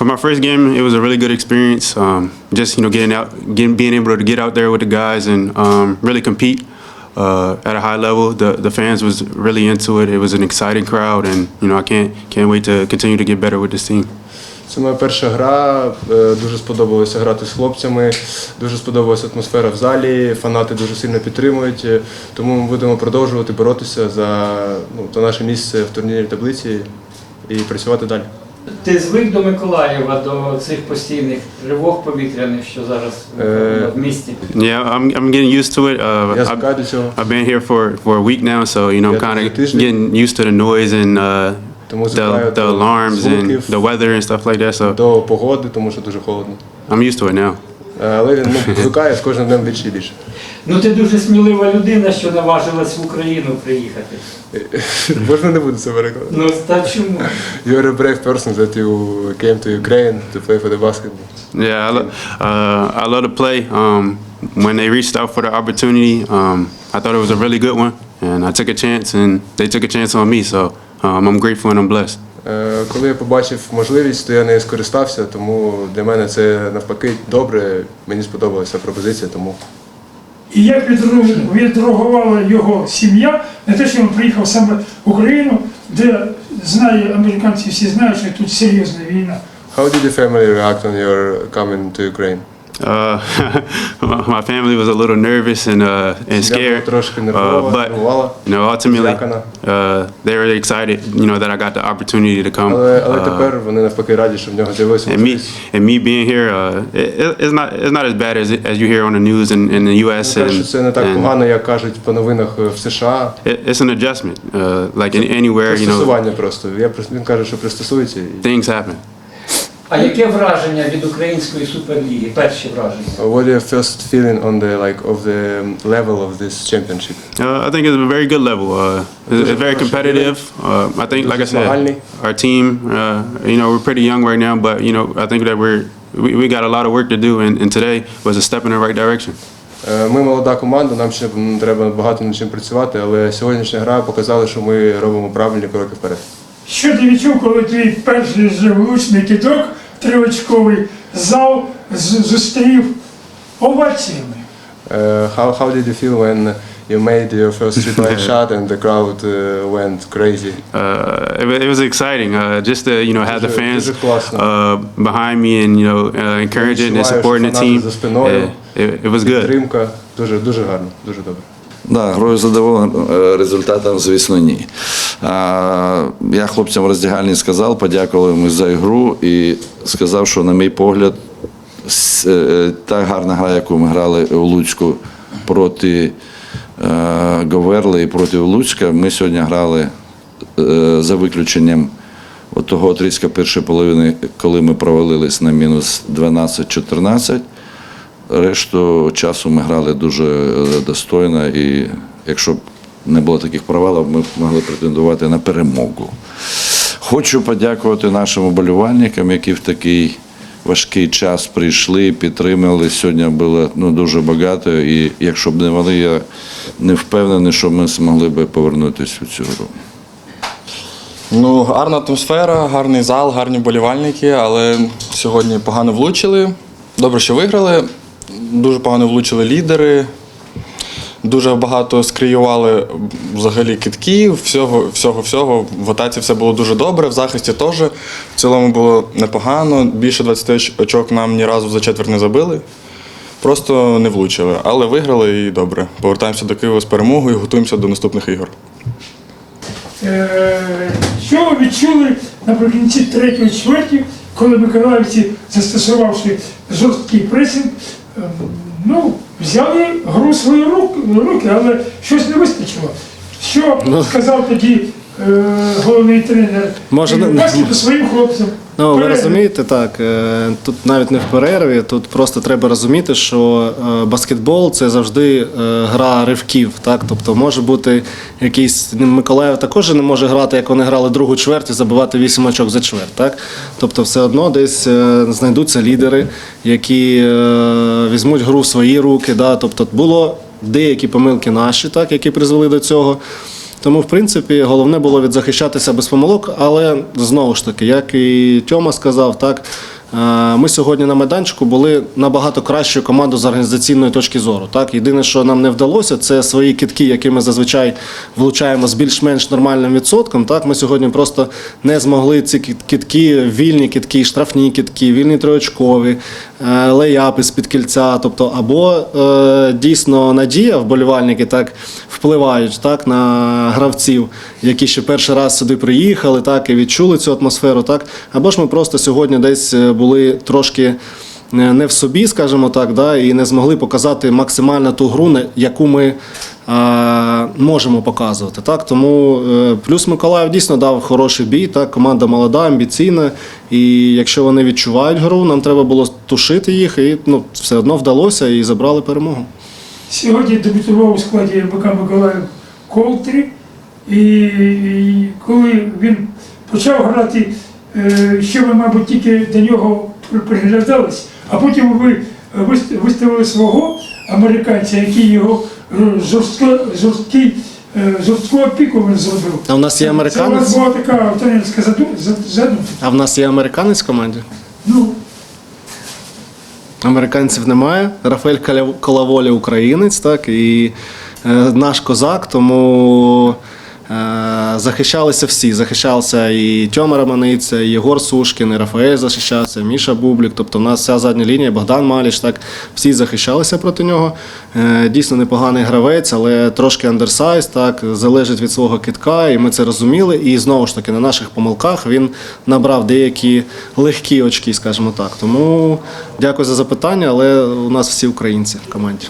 for my first game, it was a really good experience. Um, just you know, getting out, getting, being able to get out there with the guys and um, really compete uh, at a high level. The the fans was really into it. It was an exciting crowd, and you know, I can't can't wait to continue to get better with this team. Це моя перша гра. е, Дуже сподобалося грати з хлопцями. Дуже сподобалася атмосфера в залі. Фанати дуже сильно підтримують. е, Тому ми будемо продовжувати боротися за, ну, за наше місце в турнірній таблиці і працювати далі. Ти звик до Миколаєва, до цих постійних тривог повітряних, що зараз Е, в місті? Yeah, I'm I'm getting used to it. Uh, Я I've, звикаю до цього, I've been here for for a week now, so you know, I'm Я kind тут of тиждень. getting used to the noise and uh, тому the звикаю the до alarms and звуків, the weather and stuff like that. So до погоди, тому що дуже холодно. I'm used to it now. Е, Але він ну, звикає з кожним днем більше і більше. Ну ти дуже смілива людина, що наважилась в Україну приїхати. Можна не буде це перекладати. Ну та чому? You're a brave person that you came to Ukraine to play for the basketball. Yeah, I, lo- uh, I love to play. Um, when they reached out for the opportunity, um, I thought it was a really good one, and I took a chance, and they took a chance on me. So um, I'm grateful and I'm blessed. Е, Коли я побачив можливість, то я не скористався, тому для мене це навпаки добре. Мені сподобалася пропозиція, тому І як відреагувала його сім'я на те, що він приїхав саме в Україну, де знає, американці всі знають, що тут серйозна війна. How did your family react on your coming to Ukraine? Uh, my family was a little nervous and uh, and Сім'я була scared, трошки uh, нервова, but нервувала, you know, ultimately, злякана. uh, they were excited. You know that I got the opportunity to come. Але, але Uh, тепер вони навпаки раді, що в нього з'явилося and me можливість. and me being here, uh, it, it's not it's not as bad as as you hear on the news in, in the U.S. Кажуть, and, що це не так and погано, як кажуть по новинах е, в США. it, it's an adjustment. Uh, like in, anywhere, you know, Пристосування просто. Я просто- він каже, що пристосується. і- things happen. А яке враження від української суперліги? Перші враження? What are your first feeling on the like of the um, level of this championship? Uh, I think it's a very good level. Uh, it's, it's very competitive. Uh, I think, like I said, our team, uh, you know, we're pretty young right now, but you know, I think that we're we, we got a lot of work to do, and, and today was a step in the right direction. Е, Ми молода команда, нам ще м, треба багато над чим працювати, але сьогоднішня гра показала, що ми робимо правильні кроки вперед. Що ти відчув, коли твій перший влучний кидок, триочковий зал з- зустрів оваціями? Uh, how, how did you feel when you made your first three-point shot and the crowd uh, went crazy? Uh, it, wa- it was exciting, uh, just to you know have the Дуже- fans дуже класно. uh, behind me and you know uh, encouraging and Відчуваєш supporting the фанати team. за спиною. Yeah, it, it was good. Підтримка. Дуже, дуже гарно, дуже добре. Да, грою задоволений е, результатом, звісно, ні. А, я хлопцям в роздягальні сказав, подякував їм за ігру і сказав, що, на мій погляд, е, та гарна гра, яку ми грали у Луцьку проти е, Говерли і проти Луцька, ми сьогодні грали е, за виключенням того отрізка першої половини, коли ми провалились на мінус 12-14. Решту часу ми грали дуже е, достойно, і якщо б не було таких провалів, ми б могли претендувати на перемогу. Хочу подякувати нашим вболівальникам, які в такий важкий час прийшли, підтримали. Сьогодні було ну, дуже багато, і якщо б не вони, я не впевнений, що ми змогли б повернутися у цю гру. Ну, гарна атмосфера, гарний зал, гарні болівальники, але сьогодні погано влучили. Добре, що виграли. Дуже погано влучили лідери. Дуже багато скриювали взагалі китків, всього, всього, всього. В атаці все було дуже добре, в захисті теж. В цілому було непогано. Більше 20 очок нам ні разу за четверть не забили. Просто не влучили. Але виграли і добре. Повертаємося до Києва з перемогою і готуємося до наступних ігор. Е, Що ви відчули наприкінці третьої чверті, коли миколаївці, застосувавши жорсткий пресинг, ну, взяли гру в свої руки, але щось не вистачило. Що сказав тоді е, головний тренер? Може, не- своїм хлопцям. Ну, ви розумієте, так, е, тут навіть не в перерві, тут просто треба розуміти, що е, баскетбол це завжди е, гра ривків. Так? Тобто може бути якийсь. Миколаїв також не може грати, як вони грали другу чверть і забивати 8 очок за чверть. Так? Тобто все одно десь знайдуться лідери, які візьмуть гру в свої руки. Да? Тобто було деякі помилки наші, так, які призвели до цього. Тому, в принципі, головне було відзахищатися без помилок, але знову ж таки, як і Тьома сказав, так. Е, Ми сьогодні на майданчику були набагато кращою командою з організаційної точки зору. Так, єдине, що нам не вдалося, це свої кітки, які ми зазвичай влучаємо з більш-менш нормальним відсотком. Так, ми сьогодні просто не змогли ці кіт- кітки, вільні кітки, штрафні кітки, вільні троєчкові, е, лейапи з під кільця. Тобто, або е, дійсно надія, вболівальники так впливають так на гравців, які ще перший раз сюди приїхали, так і відчули цю атмосферу. Так, або ж ми просто сьогодні десь були трошки. е, Не в собі, скажімо так, да, і не змогли показати максимально ту гру, яку ми а, можемо показувати. Так? Тому е, плюс Миколаїв дійсно дав хороший бій. Так? Команда молода, амбіційна. І якщо вони відчувають гру, нам треба було тушити їх, і ну, все одно вдалося і забрали перемогу. Сьогодні дебютував у складі РБК Миколаїв Колтрі, і коли він почав грати, е, ще ви, мабуть, тільки до нього приглядались, а потім ви виставили свого американця, який його е, жорстко, жорсткий, е, жорстку опіку він зробив. А в нас є Це у американець. була така тренерська задумка. А в нас є американець в команді. Ну, Американців немає. Рафаель Колаволі українець, так, і е, наш козак, тому е, захищалися всі. Захищався і Тьома Романиця, і Єгор Сушкін, і Рафаель захищався, Міша Бублік. Тобто в нас вся задня лінія, Богдан Маліш, так, всі захищалися проти нього. Е, дійсно непоганий гравець, але трошки андерсайз, так, залежить від свого китка, і ми це розуміли. І знову ж таки на наших помилках він набрав деякі легкі очки, скажімо так. Тому дякую за запитання, але у нас всі українці в команді.